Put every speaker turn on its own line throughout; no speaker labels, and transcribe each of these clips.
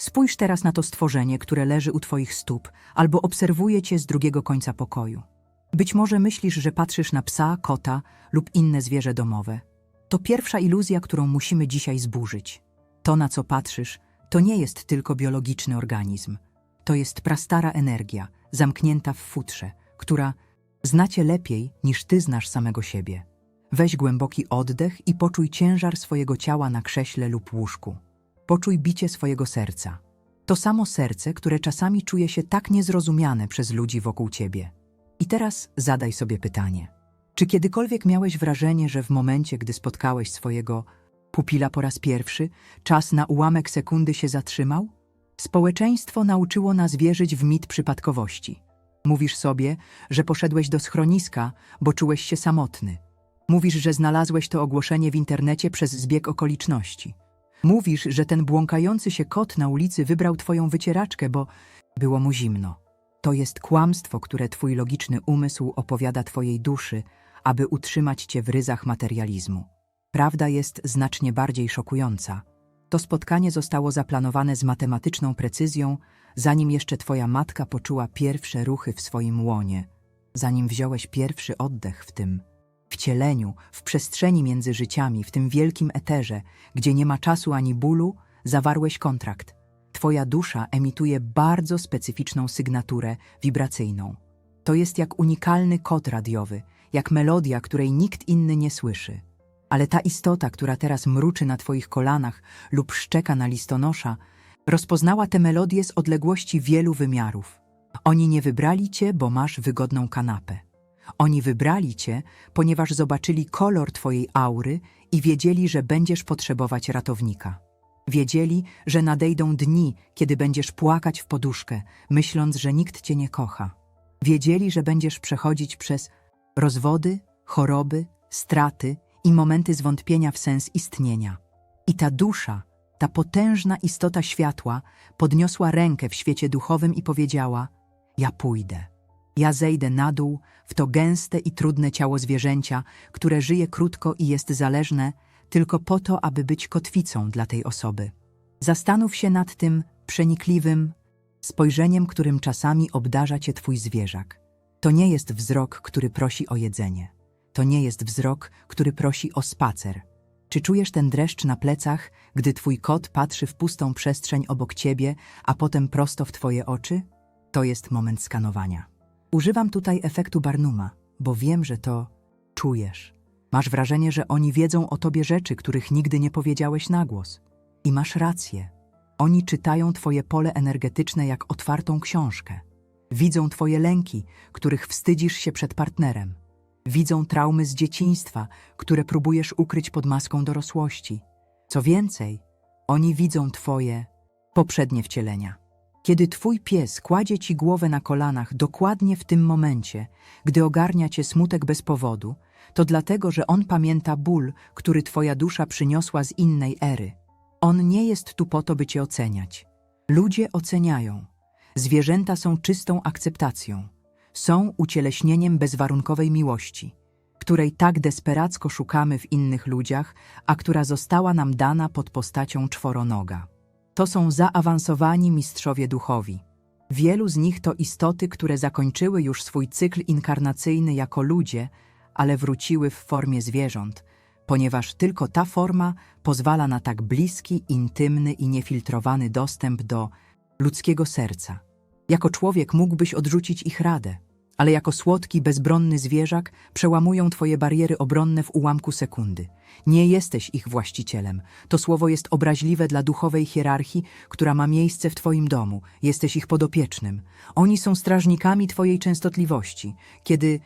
Spójrz teraz na to stworzenie, które leży u twoich stóp, albo obserwuje cię z drugiego końca pokoju. Być może myślisz, że patrzysz na psa, kota lub inne zwierzę domowe. To pierwsza iluzja, którą musimy dzisiaj zburzyć. To, na co patrzysz, to nie jest tylko biologiczny organizm. To jest prastara energia, zamknięta w futrze, która znacie lepiej niż ty znasz samego siebie. Weź głęboki oddech i poczuj ciężar swojego ciała na krześle lub łóżku. Poczuj bicie swojego serca. To samo serce, które czasami czuje się tak niezrozumiane przez ludzi wokół ciebie. I teraz zadaj sobie pytanie. Czy kiedykolwiek miałeś wrażenie, że w momencie, gdy spotkałeś swojego pupila po raz pierwszy, czas na ułamek sekundy się zatrzymał? Społeczeństwo nauczyło nas wierzyć w mit przypadkowości. Mówisz sobie, że poszedłeś do schroniska, bo czułeś się samotny. Mówisz, że znalazłeś to ogłoszenie w internecie przez zbieg okoliczności. Mówisz, że ten błąkający się kot na ulicy wybrał twoją wycieraczkę, bo było mu zimno. To jest kłamstwo, które twój logiczny umysł opowiada twojej duszy, aby utrzymać cię w ryzach materializmu. Prawda jest znacznie bardziej szokująca. To spotkanie zostało zaplanowane z matematyczną precyzją, zanim jeszcze twoja matka poczuła pierwsze ruchy w swoim łonie, zanim wziąłeś pierwszy oddech w tym wcieleniu, w przestrzeni między życiami, w tym wielkim eterze, gdzie nie ma czasu ani bólu, zawarłeś kontrakt. Twoja dusza emituje bardzo specyficzną sygnaturę wibracyjną. To jest jak unikalny kod radiowy, jak melodia, której nikt inny nie słyszy. Ale ta istota, która teraz mruczy na twoich kolanach lub szczeka na listonosza, rozpoznała tę melodię z odległości wielu wymiarów. Oni nie wybrali cię, bo masz wygodną kanapę. Oni wybrali cię, ponieważ zobaczyli kolor twojej aury i wiedzieli, że będziesz potrzebować ratownika. Wiedzieli, że nadejdą dni, kiedy będziesz płakać w poduszkę, myśląc, że nikt cię nie kocha. Wiedzieli, że będziesz przechodzić przez rozwody, choroby, straty i momenty zwątpienia w sens istnienia. I ta dusza, ta potężna istota światła, podniosła rękę w świecie duchowym i powiedziała: Ja pójdę. Ja zejdę na dół w to gęste i trudne ciało zwierzęcia, które żyje krótko i jest zależne tylko po to, aby być kotwicą dla tej osoby. Zastanów się nad tym przenikliwym spojrzeniem, którym czasami obdarza cię twój zwierzak. To nie jest wzrok, który prosi o jedzenie. To nie jest wzrok, który prosi o spacer. Czy czujesz ten dreszcz na plecach, gdy twój kot patrzy w pustą przestrzeń obok ciebie, a potem prosto w twoje oczy? To jest moment skanowania. Używam tutaj efektu Barnuma, bo wiem, że to czujesz. Masz wrażenie, że oni wiedzą o tobie rzeczy, których nigdy nie powiedziałeś na głos. I masz rację. Oni czytają twoje pole energetyczne jak otwartą książkę. Widzą twoje lęki, których wstydzisz się przed partnerem. Widzą traumy z dzieciństwa, które próbujesz ukryć pod maską dorosłości. Co więcej, oni widzą twoje poprzednie wcielenia. Kiedy twój pies kładzie ci głowę na kolanach dokładnie w tym momencie, gdy ogarnia cię smutek bez powodu, to dlatego, że on pamięta ból, który twoja dusza przyniosła z innej ery. On nie jest tu po to, by cię oceniać. Ludzie oceniają. Zwierzęta są czystą akceptacją. Są ucieleśnieniem bezwarunkowej miłości, której tak desperacko szukamy w innych ludziach, a która została nam dana pod postacią czworonoga. To są zaawansowani mistrzowie duchowi. Wielu z nich to istoty, które zakończyły już swój cykl inkarnacyjny jako ludzie, ale wróciły w formie zwierząt, ponieważ tylko ta forma pozwala na tak bliski, intymny i niefiltrowany dostęp do ludzkiego serca. Jako człowiek mógłbyś odrzucić ich radę, ale jako słodki, bezbronny zwierzak przełamują twoje bariery obronne w ułamku sekundy. Nie jesteś ich właścicielem. To słowo jest obraźliwe dla duchowej hierarchii, która ma miejsce w twoim domu. Jesteś ich podopiecznym. Oni są strażnikami twojej częstotliwości. Kiedy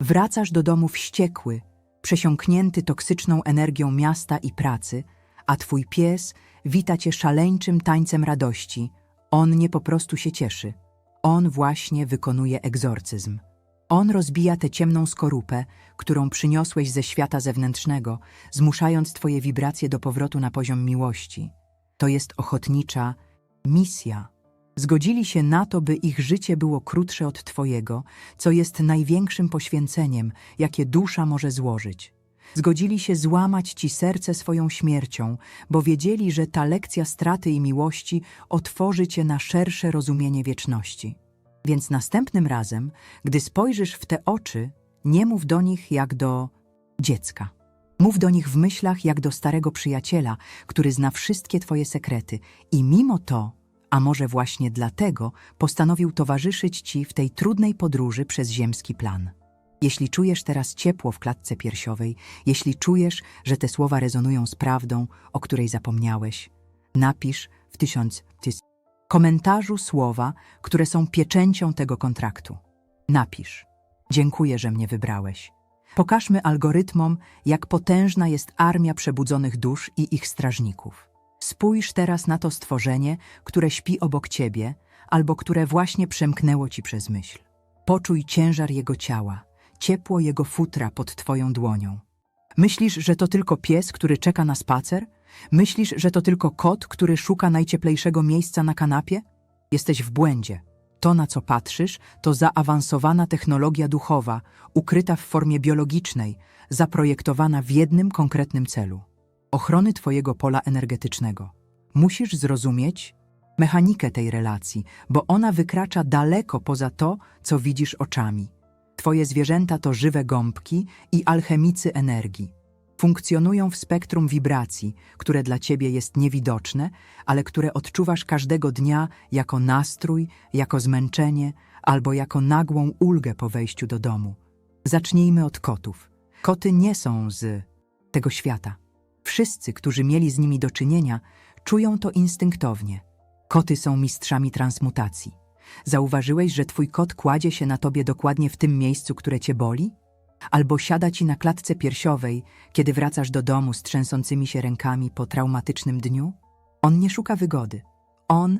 wracasz do domu wściekły, przesiąknięty toksyczną energią miasta i pracy, a twój pies wita cię szaleńczym tańcem radości, on nie po prostu się cieszy. On właśnie wykonuje egzorcyzm. On rozbija tę ciemną skorupę, którą przyniosłeś ze świata zewnętrznego, zmuszając twoje wibracje do powrotu na poziom miłości. To jest ochotnicza misja. Zgodzili się na to, by ich życie było krótsze od twojego, co jest największym poświęceniem, jakie dusza może złożyć. Zgodzili się złamać ci serce swoją śmiercią, bo wiedzieli, że ta lekcja straty i miłości otworzy cię na szersze rozumienie wieczności. Więc następnym razem, gdy spojrzysz w te oczy, nie mów do nich jak do dziecka. Mów do nich w myślach jak do starego przyjaciela, który zna wszystkie twoje sekrety i mimo to, a może właśnie dlatego, postanowił towarzyszyć ci w tej trudnej podróży przez ziemski plan. Jeśli czujesz teraz ciepło w klatce piersiowej, jeśli czujesz, że te słowa rezonują z prawdą, o której zapomniałeś, napisz w tysiąc tys komentarzu słowa, które są pieczęcią tego kontraktu. Napisz. Dziękuję, że mnie wybrałeś. Pokażmy algorytmom, jak potężna jest armia przebudzonych dusz i ich strażników. Spójrz teraz na to stworzenie, które śpi obok ciebie, albo które właśnie przemknęło ci przez myśl. Poczuj ciężar jego ciała, ciepło jego futra pod twoją dłonią. Myślisz, że to tylko pies, który czeka na spacer? Myślisz, że to tylko kot, który szuka najcieplejszego miejsca na kanapie? Jesteś w błędzie. To, na co patrzysz, to zaawansowana technologia duchowa, ukryta w formie biologicznej, zaprojektowana w jednym konkretnym celu ochrony Twojego pola energetycznego. Musisz zrozumieć mechanikę tej relacji, bo ona wykracza daleko poza to, co widzisz oczami. Twoje zwierzęta to żywe gąbki i alchemicy energii. Funkcjonują w spektrum wibracji, które dla ciebie jest niewidoczne, ale które odczuwasz każdego dnia jako nastrój, jako zmęczenie albo jako nagłą ulgę po wejściu do domu. Zacznijmy od kotów. Koty nie są z tego świata. Wszyscy, którzy mieli z nimi do czynienia, czują to instynktownie. Koty są mistrzami transmutacji. Zauważyłeś, że twój kot kładzie się na tobie dokładnie w tym miejscu, które cię boli? Albo siada ci na klatce piersiowej, kiedy wracasz do domu z trzęsącymi się rękami po traumatycznym dniu? On nie szuka wygody. On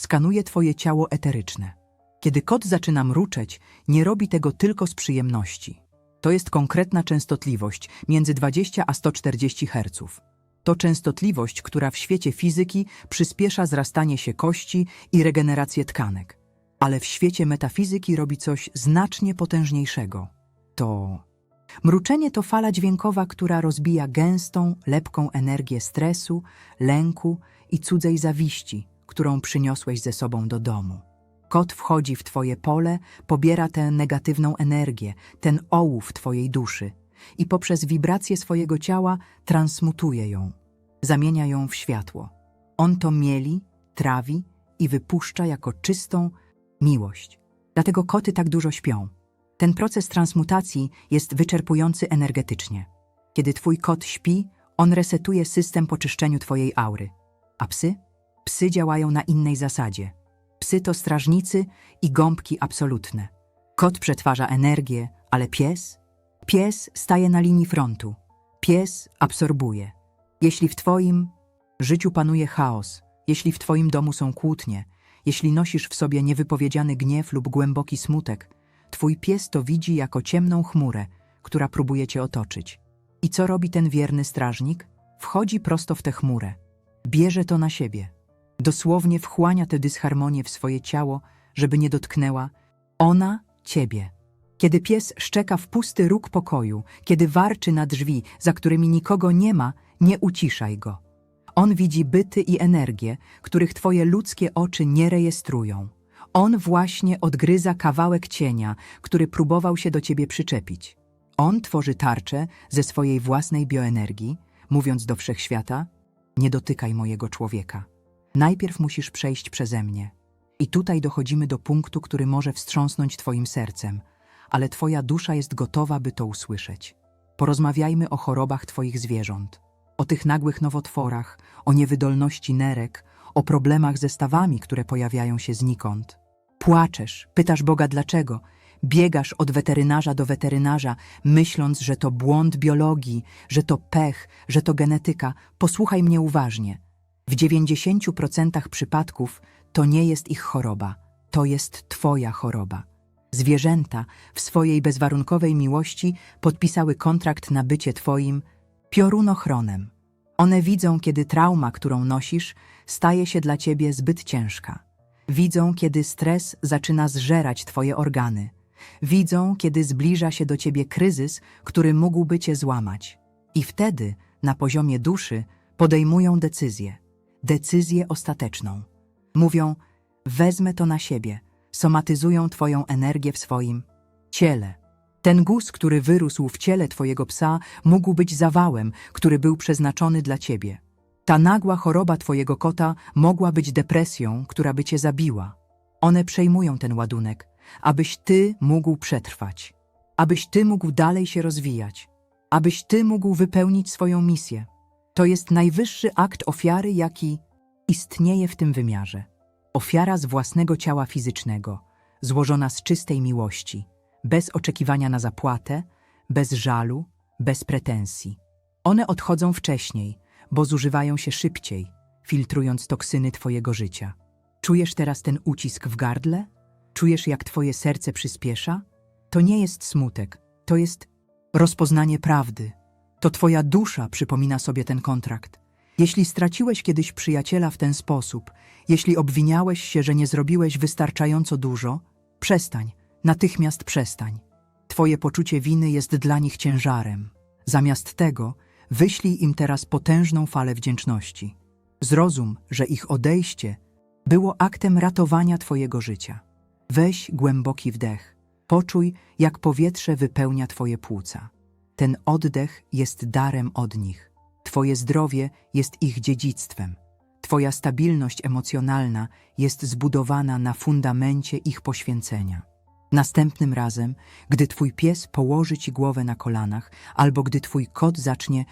skanuje twoje ciało eteryczne. Kiedy kot zaczyna mruczeć, nie robi tego tylko z przyjemności. To jest konkretna częstotliwość między 20 a 140 Hz. To częstotliwość, która w świecie fizyki przyspiesza zrastanie się kości i regenerację tkanek. Ale w świecie metafizyki robi coś znacznie potężniejszego. To mruczenie to fala dźwiękowa, która rozbija gęstą, lepką energię stresu, lęku i cudzej zawiści, którą przyniosłeś ze sobą do domu. Kot wchodzi w Twoje pole, pobiera tę negatywną energię, ten ołów Twojej duszy i poprzez wibrację swojego ciała transmutuje ją, zamienia ją w światło. On to mieli, trawi i wypuszcza jako czystą miłość. Dlatego koty tak dużo śpią. Ten proces transmutacji jest wyczerpujący energetycznie. Kiedy Twój kot śpi, on resetuje system po czyszczeniu Twojej aury. A psy? Psy działają na innej zasadzie – Psy to strażnicy i gąbki absolutne. Kot przetwarza energię, ale pies? Pies staje na linii frontu. Pies absorbuje. Jeśli w Twoim życiu panuje chaos, jeśli w Twoim domu są kłótnie, jeśli nosisz w sobie niewypowiedziany gniew lub głęboki smutek, Twój pies to widzi jako ciemną chmurę, która próbuje Cię otoczyć. I co robi ten wierny strażnik? Wchodzi prosto w tę chmurę. Bierze to na siebie. Dosłownie wchłania tę dysharmonię w swoje ciało, żeby nie dotknęła ona ciebie. Kiedy pies szczeka w pusty róg pokoju, kiedy warczy na drzwi, za którymi nikogo nie ma, nie uciszaj go. On widzi byty i energię, których twoje ludzkie oczy nie rejestrują. On właśnie odgryza kawałek cienia, który próbował się do ciebie przyczepić. On tworzy tarczę ze swojej własnej bioenergii, mówiąc do wszechświata: Nie dotykaj mojego człowieka. Najpierw musisz przejść przeze mnie. I tutaj dochodzimy do punktu, który może wstrząsnąć Twoim sercem, ale Twoja dusza jest gotowa, by to usłyszeć. Porozmawiajmy o chorobach Twoich zwierząt, o tych nagłych nowotworach, o niewydolności nerek, o problemach ze stawami, które pojawiają się znikąd. Płaczesz, pytasz Boga dlaczego, biegasz od weterynarza do weterynarza, myśląc, że to błąd biologii, że to pech, że to genetyka. Posłuchaj mnie uważnie. W 90% przypadków to nie jest ich choroba, to jest Twoja choroba. Zwierzęta w swojej bezwarunkowej miłości podpisały kontrakt na bycie Twoim piorunochronem. One widzą, kiedy trauma, którą nosisz, staje się dla Ciebie zbyt ciężka. Widzą, kiedy stres zaczyna zżerać Twoje organy. Widzą, kiedy zbliża się do Ciebie kryzys, który mógłby Cię złamać. I wtedy, na poziomie duszy, podejmują decyzję. Decyzję ostateczną. Mówią, wezmę to na siebie. Somatyzują Twoją energię w swoim ciele. Ten guz, który wyrósł w ciele Twojego psa, mógł być zawałem, który był przeznaczony dla Ciebie. Ta nagła choroba Twojego kota mogła być depresją, która by Cię zabiła. One przejmują ten ładunek, abyś Ty mógł przetrwać, abyś Ty mógł dalej się rozwijać, abyś Ty mógł wypełnić swoją misję. To jest najwyższy akt ofiary, jaki istnieje w tym wymiarze. Ofiara z własnego ciała fizycznego, złożona z czystej miłości, bez oczekiwania na zapłatę, bez żalu, bez pretensji. One odchodzą wcześniej, bo zużywają się szybciej, filtrując toksyny Twojego życia. Czujesz teraz ten ucisk w gardle? Czujesz, jak Twoje serce przyspiesza? To nie jest smutek, to jest rozpoznanie prawdy. To Twoja dusza przypomina sobie ten kontrakt. Jeśli straciłeś kiedyś przyjaciela w ten sposób, jeśli obwiniałeś się, że nie zrobiłeś wystarczająco dużo, przestań, natychmiast przestań. Twoje poczucie winy jest dla nich ciężarem. Zamiast tego, wyślij im teraz potężną falę wdzięczności. Zrozum, że ich odejście było aktem ratowania Twojego życia. Weź głęboki wdech. Poczuj, jak powietrze wypełnia Twoje płuca. Ten oddech jest darem od nich. Twoje zdrowie jest ich dziedzictwem. Twoja stabilność emocjonalna jest zbudowana na fundamencie ich poświęcenia. Następnym razem, gdy Twój pies położy Ci głowę na kolanach, albo gdy Twój kot zacznie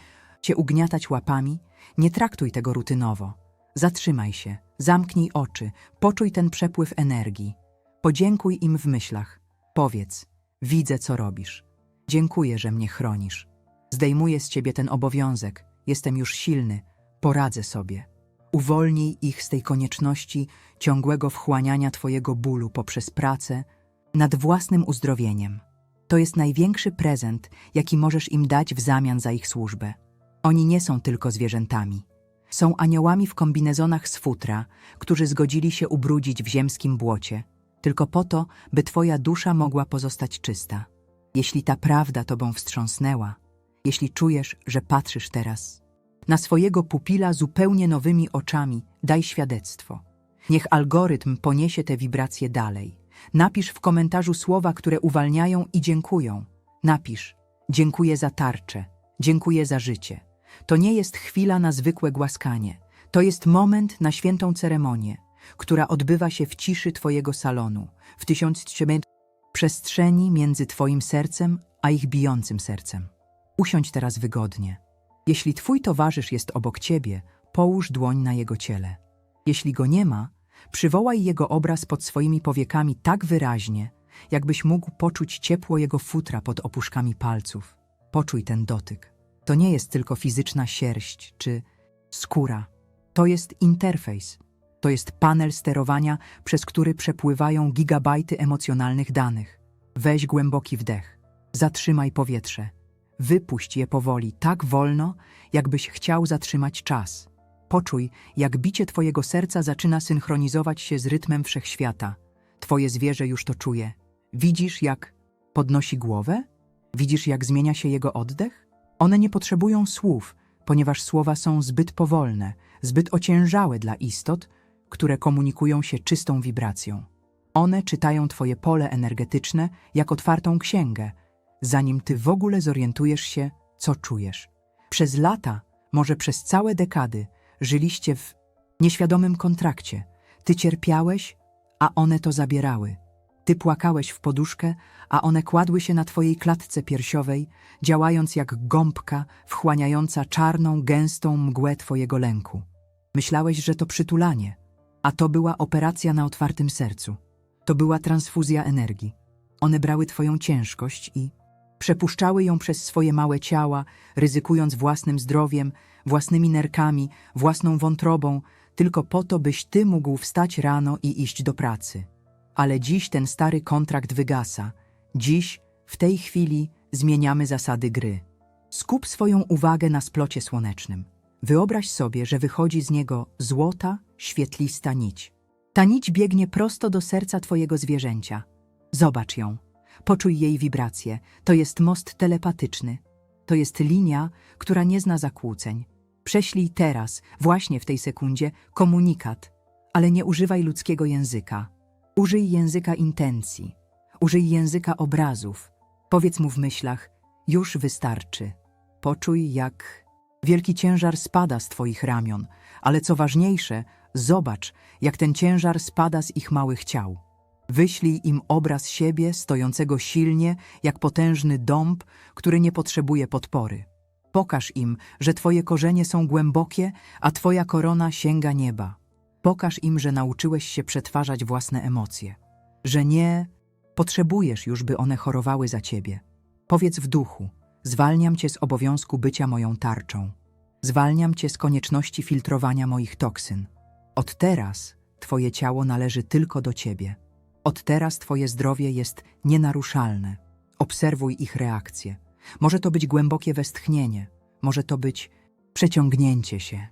Cię ugniatać łapami, nie traktuj tego rutynowo. Zatrzymaj się, zamknij oczy, poczuj ten przepływ energii. Podziękuj im w myślach. Powiedz, widzę, co robisz. Dziękuję, że mnie chronisz. Zdejmuję z ciebie ten obowiązek. Jestem już silny. Poradzę sobie. Uwolnij ich z tej konieczności ciągłego wchłaniania twojego bólu poprzez pracę nad własnym uzdrowieniem. To jest największy prezent, jaki możesz im dać w zamian za ich służbę. Oni nie są tylko zwierzętami. Są aniołami w kombinezonach z futra, którzy zgodzili się ubrudzić w ziemskim błocie, tylko po to, by twoja dusza mogła pozostać czysta. Jeśli ta prawda tobą wstrząsnęła, jeśli czujesz, że patrzysz teraz na swojego pupila zupełnie nowymi oczami, daj świadectwo. Niech algorytm poniesie te wibracje dalej. Napisz w komentarzu słowa, które uwalniają i dziękują. Napisz: Dziękuję za tarczę, dziękuję za życie. To nie jest chwila na zwykłe głaskanie. To jest moment na świętą ceremonię, która odbywa się w ciszy Twojego salonu, w przestrzeni między Twoim sercem a ich bijącym sercem. Usiądź teraz wygodnie. Jeśli Twój towarzysz jest obok Ciebie, połóż dłoń na jego ciele. Jeśli go nie ma, przywołaj jego obraz pod swoimi powiekami tak wyraźnie, jakbyś mógł poczuć ciepło jego futra pod opuszkami palców. Poczuj ten dotyk. To nie jest tylko fizyczna sierść czy skóra. To jest interfejs. To jest panel sterowania, przez który przepływają gigabajty emocjonalnych danych. Weź głęboki wdech. Zatrzymaj powietrze. Wypuść je powoli, tak wolno, jakbyś chciał zatrzymać czas. Poczuj, jak bicie Twojego serca zaczyna synchronizować się z rytmem wszechświata. Twoje zwierzę już to czuje. Widzisz, jak podnosi głowę? Widzisz, jak zmienia się jego oddech? One nie potrzebują słów, ponieważ słowa są zbyt powolne, zbyt ociężałe dla istot, które komunikują się czystą wibracją. One czytają Twoje pole energetyczne jak otwartą księgę, zanim Ty w ogóle zorientujesz się, co czujesz. Przez lata, może przez całe dekady, żyliście w nieświadomym kontrakcie. Ty cierpiałeś, a one to zabierały. Ty płakałeś w poduszkę, a one kładły się na twojej klatce piersiowej, działając jak gąbka wchłaniająca czarną, gęstą mgłę twojego lęku. Myślałeś, że to przytulanie, a to była operacja na otwartym sercu. To była transfuzja energii. One brały twoją ciężkość i przepuszczały ją przez swoje małe ciała, ryzykując własnym zdrowiem, własnymi nerkami, własną wątrobą, tylko po to, byś ty mógł wstać rano i iść do pracy. Ale dziś ten stary kontrakt wygasa. Dziś, w tej chwili, zmieniamy zasady gry. Skup swoją uwagę na splocie słonecznym. Wyobraź sobie, że wychodzi z niego złota, świetlista nić. Ta nić biegnie prosto do serca twojego zwierzęcia. Zobacz ją. Poczuj jej wibrację. To jest most telepatyczny. To jest linia, która nie zna zakłóceń. Prześlij teraz, właśnie w tej sekundzie, komunikat, ale nie używaj ludzkiego języka. Użyj języka intencji, użyj języka obrazów. Powiedz mu w myślach: już wystarczy. Poczuj, jak wielki ciężar spada z Twoich ramion, ale co ważniejsze, zobacz, jak ten ciężar spada z ich małych ciał. Wyślij im obraz siebie stojącego silnie, jak potężny dąb, który nie potrzebuje podpory. Pokaż im, że Twoje korzenie są głębokie, a Twoja korona sięga nieba. Pokaż im, że nauczyłeś się przetwarzać własne emocje, że nie potrzebujesz już, by one chorowały za Ciebie. Powiedz w duchu: Zwalniam Cię z obowiązku bycia moją tarczą. Zwalniam Cię z konieczności filtrowania moich toksyn. Od teraz Twoje ciało należy tylko do Ciebie. Od teraz Twoje zdrowie jest nienaruszalne. Obserwuj ich reakcje. Może to być głębokie westchnienie, może to być przeciągnięcie się.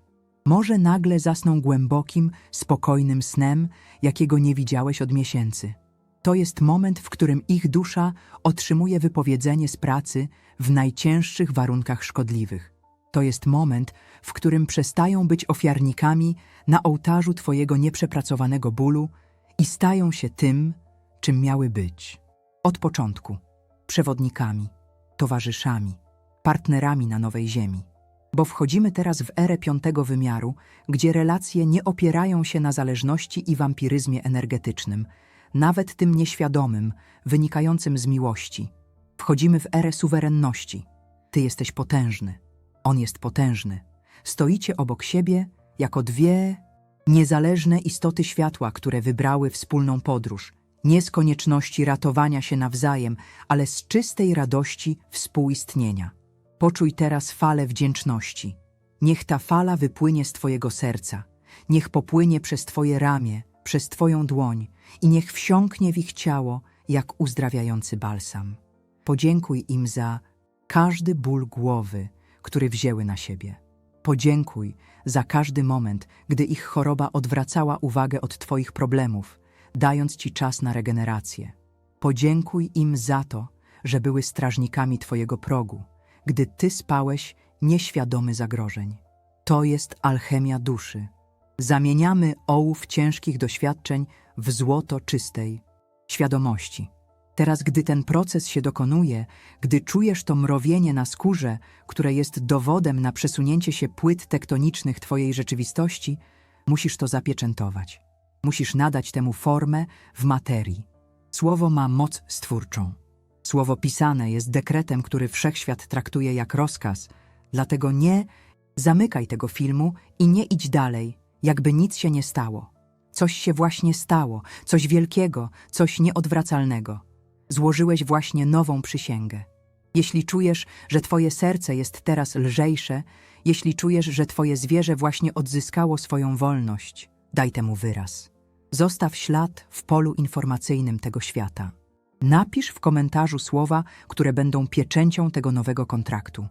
Może nagle zasną głębokim, spokojnym snem, jakiego nie widziałeś od miesięcy. To jest moment, w którym ich dusza otrzymuje wypowiedzenie z pracy w najcięższych warunkach szkodliwych. To jest moment, w którym przestają być ofiarnikami na ołtarzu Twojego nieprzepracowanego bólu i stają się tym, czym miały być. Od początku przewodnikami, towarzyszami, partnerami na nowej ziemi. Bo wchodzimy teraz w erę piątego wymiaru, gdzie relacje nie opierają się na zależności i wampiryzmie energetycznym, nawet tym nieświadomym, wynikającym z miłości. Wchodzimy w erę suwerenności. Ty jesteś potężny, on jest potężny. Stoicie obok siebie jako dwie niezależne istoty światła, które wybrały wspólną podróż. Nie z konieczności ratowania się nawzajem, ale z czystej radości współistnienia. Poczuj teraz falę wdzięczności. Niech ta fala wypłynie z Twojego serca. Niech popłynie przez Twoje ramię, przez Twoją dłoń i niech wsiąknie w ich ciało jak uzdrawiający balsam. Podziękuj im za każdy ból głowy, który wzięły na siebie. Podziękuj za każdy moment, gdy ich choroba odwracała uwagę od Twoich problemów, dając Ci czas na regenerację. Podziękuj im za to, że były strażnikami Twojego progu, gdy Ty spałeś nieświadomy zagrożeń. To jest alchemia duszy. Zamieniamy ołów ciężkich doświadczeń w złoto czystej świadomości. Teraz, gdy ten proces się dokonuje, gdy czujesz to mrowienie na skórze, które jest dowodem na przesunięcie się płyt tektonicznych Twojej rzeczywistości, musisz to zapieczętować. Musisz nadać temu formę w materii. Słowo ma moc stwórczą. Słowo pisane jest dekretem, który wszechświat traktuje jak rozkaz, dlatego nie zamykaj tego filmu i nie idź dalej, jakby nic się nie stało. Coś się właśnie stało, coś wielkiego, coś nieodwracalnego. Złożyłeś właśnie nową przysięgę. Jeśli czujesz, że Twoje serce jest teraz lżejsze, jeśli czujesz, że Twoje zwierzę właśnie odzyskało swoją wolność, daj temu wyraz. Zostaw ślad w polu informacyjnym tego świata. Napisz w komentarzu słowa, które będą pieczęcią tego nowego kontraktu.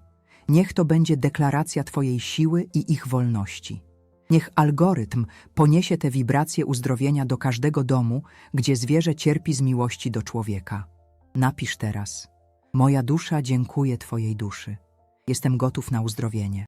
Niech to będzie deklaracja Twojej siły i ich wolności. Niech algorytm poniesie te wibracje uzdrowienia do każdego domu, gdzie zwierzę cierpi z miłości do człowieka. Napisz teraz: Moja dusza dziękuję Twojej duszy. Jestem gotów na uzdrowienie.